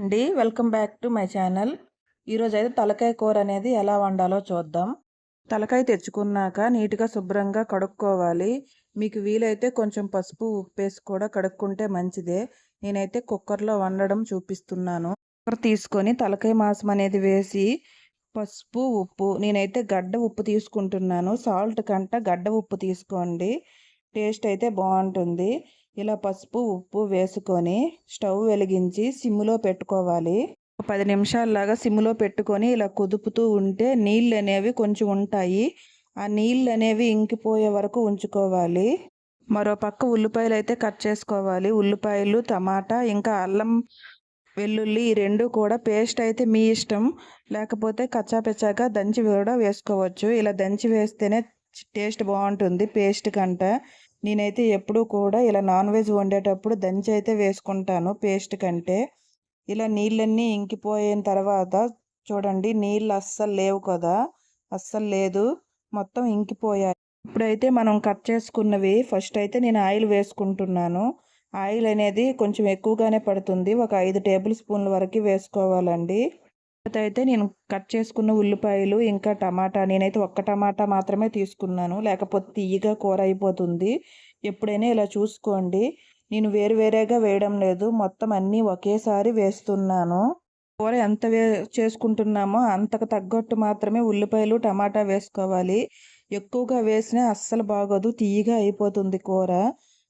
అండి. Welcome back to my channel. ఈరోజు అయితే తలకాయ కూర అనేది ఎలా వండాలో చూద్దాం. తలకాయ తెచ్చుకున్నాక నీట్గా శుభ్రంగా కడుక్కోవాలి. మీకు వీలైతే కొంచెం పసుపు ఉప్పు వేసి కూడా కడుక్కుంటే మంచిదే. నేనైతే కుక్కర్లో వండడం చూపిస్తున్నాను. కుక్కర్ తీసుకొని తలకాయ మాంసం అనేది వేసి పసుపు ఉప్పు నేనైతే గడ్డ ఉప్పు తీసుకుంటున్నాను. సాల్ట్ కంట గడ్డ ఉప్పు తీసుకోండి. టేస్ట్ అయితే బాగుంటుంది. ఇలా పసుపు ఉప్పు వేసుకొని స్టవ్ వెలిగించి సిమ్లో పెట్టుకోవాలి. పది నిమిషాలలాగా సిమ్లో పెట్టుకొని ఇలా కుదుపుతూ ఉంటే నీళ్ళు అనేవి కొంచెం ఉంటాయి. ఆ నీళ్ళు అనేవి ఇంకిపోయే వరకు ఉంచుకోవాలి. మరో పక్క ఉల్లిపాయలు అయితే కట్ చేసుకోవాలి. ఉల్లిపాయలు టమాటా ఇంకా అల్లం వెల్లుల్లి ఈ రెండు కూడా పేస్ట్ అయితే మీ ఇష్టం. లేకపోతే కచ్చాపెచ్చాగా దంచి కూడా వేసుకోవచ్చు. ఇలా దంచి వేస్తేనే టేస్ట్ బాగుంటుంది పేస్ట్ కంట. నేనైతే ఎప్పుడూ కూడా ఇలా నాన్ వెజ్ వండేటప్పుడు దంచి అయితే వేసుకుంటాను పేస్ట్ కంటే. ఇలా నీళ్ళన్నీ ఇంకిపోయిన తర్వాత చూడండి నీళ్ళు అస్సలు లేవు కదా అస్సలు లేదు మొత్తం ఇంకిపోయాయి. ఇప్పుడైతే మనం కట్ చేసుకున్నవి ఫస్ట్ అయితే నేను ఆయిల్ వేసుకుంటున్నాను. ఆయిల్ అనేది కొంచెం ఎక్కువగానే పడుతుంది ఒక ఐదు టేబుల్ స్పూన్ల వరకు వేసుకోవాలండి. అయితే నేను కట్ చేసుకున్న ఉల్లిపాయలు ఇంకా టమాటా. నేనైతే ఒక్క టమాటా మాత్రమే తీసుకున్నాను. లేకపోతే తీయగా కూర అయిపోతుంది. ఎప్పుడైనా ఇలా చూసుకోండి. నేను వేరు వేరేగా వేయడం లేదు. మొత్తం అన్నీ ఒకేసారి వేస్తున్నాను. కూర ఎంత వే చేసుకుంటున్నామో అంతకు తగ్గట్టు మాత్రమే ఉల్లిపాయలు టమాటా వేసుకోవాలి. ఎక్కువగా వేసినా అస్సలు బాగోదు. తీయగా అయిపోతుంది కూర.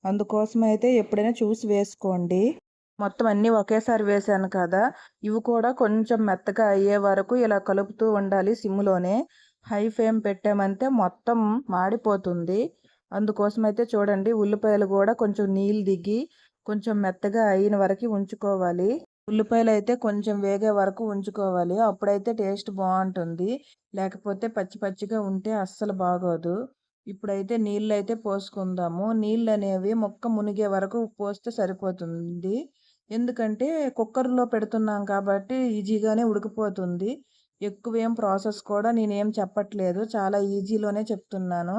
అందుకోసం అయితే ఎప్పుడైనా చూసి వేసుకోండి. మొత్తం అన్నీ ఒకేసారి వేసాను కదా. ఇవి కూడా కొంచెం మెత్తగా అయ్యే వరకు ఇలా కలుపుతూ ఉండాలి సిమ్లోనే. హై ఫ్లేమ్ పెట్టామంటే మొత్తం మాడిపోతుంది. అందుకోసం అయితే చూడండి ఉల్లిపాయలు కూడా కొంచెం నీళ్ళు దిగి కొంచెం మెత్తగా అయిన వరకు ఉంచుకోవాలి. ఉల్లిపాయలు అయితే కొంచెం వేగే వరకు ఉంచుకోవాలి. అప్పుడైతే టేస్ట్ బాగుంటుంది. లేకపోతే పచ్చి పచ్చిగా ఉంటే అస్సలు బాగోదు. ఇప్పుడైతే నీళ్ళు అయితే పోసుకుందాము. నీళ్ళు అనేవి మొక్క మునిగే వరకు పోస్తే సరిపోతుంది. ఎందుకంటే కుక్కర్లో పెడుతున్నాం కాబట్టి ఈజీగానే ఉడికిపోతుంది. ఎక్కువ ఏం ప్రాసెస్ కూడా నేనేం చెప్పట్లేదు. చాలా ఈజీలోనే చెప్తున్నాను.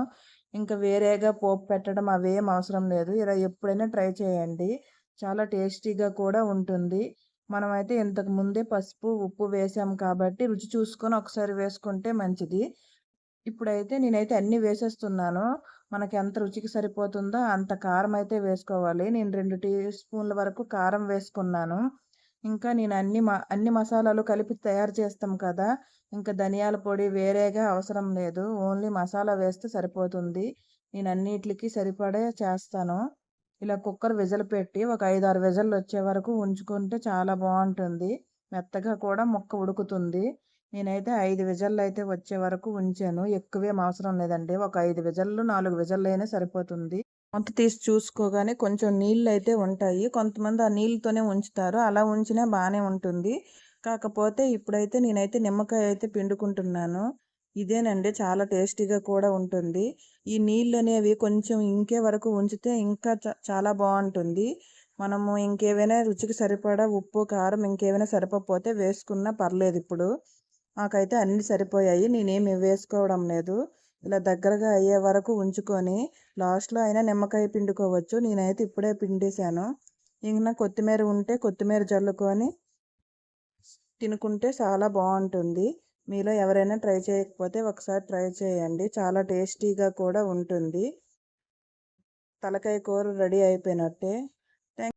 ఇంకా వేరేగా పోపు పెట్టడం అవేం అవసరం లేదు. ఇలా ఎప్పుడైనా ట్రై చేయండి. చాలా టేస్టీగా కూడా ఉంటుంది. మనమైతే ఇంతకు ముందే పసుపు ఉప్పు వేసాం కాబట్టి రుచి చూసుకొని ఒకసారి వేసుకుంటే మంచిది. ఇప్పుడైతే నేనైతే అన్నీ వేసేస్తున్నాను. మనకి ఎంత రుచికి సరిపోతుందో అంత కారం అయితే వేసుకోవాలి. నేను రెండు టీ స్పూన్ల వరకు కారం వేసుకున్నాను. ఇంకా నేను అన్ని మ అన్ని మసాలాలు కలిపి తయారు చేస్తాం కదా ఇంకా ధనియాల పొడి వేరేగా అవసరం లేదు. ఓన్లీ మసాలా వేస్తే సరిపోతుంది. నేను అన్నిటికి సరిపడే చేస్తాను. ఇలా కుక్కర్ విజలు పెట్టి ఒక ఐదు ఆరు విజల్లు వచ్చే వరకు ఉంచుకుంటే చాలా బాగుంటుంది. మెత్తగా కూడా ముక్క ఉడుకుతుంది. నేనైతే ఐదు విజల్లు అయితే వచ్చే వరకు ఉంచాను. ఎక్కువేం అవసరం లేదండి. ఒక ఐదు విజల్లు నాలుగు విజల్లు అయినా సరిపోతుంది. మొత్తం తీసి చూసుకోగానే కొంచెం నీళ్ళు అయితే ఉంటాయి. కొంతమంది ఆ నీళ్ళతోనే ఉంచుతారు. అలా ఉంచినా బాగానే ఉంటుంది. కాకపోతే ఇప్పుడైతే నేనైతే నిమ్మకాయ అయితే పిండుకుంటున్నాను. ఇదేనండి. చాలా టేస్టీగా కూడా ఉంటుంది. ఈ నీళ్ళు అనేవి కొంచెం ఇంకే వరకు ఉంచితే ఇంకా చాలా బాగుంటుంది. మనము ఇంకేవైనా రుచికి సరిపడా ఉప్పు కారం ఇంకేమైనా సరిపోతే వేసుకున్నా పర్లేదు ఇప్పుడు. నాకైతే అన్నీ సరిపోయాయి. నేనేమి వేసుకోవడం లేదు. ఇలా దగ్గరగా అయ్యే వరకు ఉంచుకొని లాస్ట్లో అయినా నిమ్మకాయ పిండుకోవచ్చు. నేనైతే ఇప్పుడే పిండేశాను. ఇంకా కొత్తిమీర ఉంటే కొత్తిమీర జల్లుకొని తినుకుంటే చాలా బాగుంటుంది. మీలో ఎవరైనా ట్రై చేయకపోతే ఒకసారి ట్రై చేయండి. చాలా టేస్టీగా కూడా ఉంటుంది. తలకాయ కూర రెడీ అయిపోయినట్టే.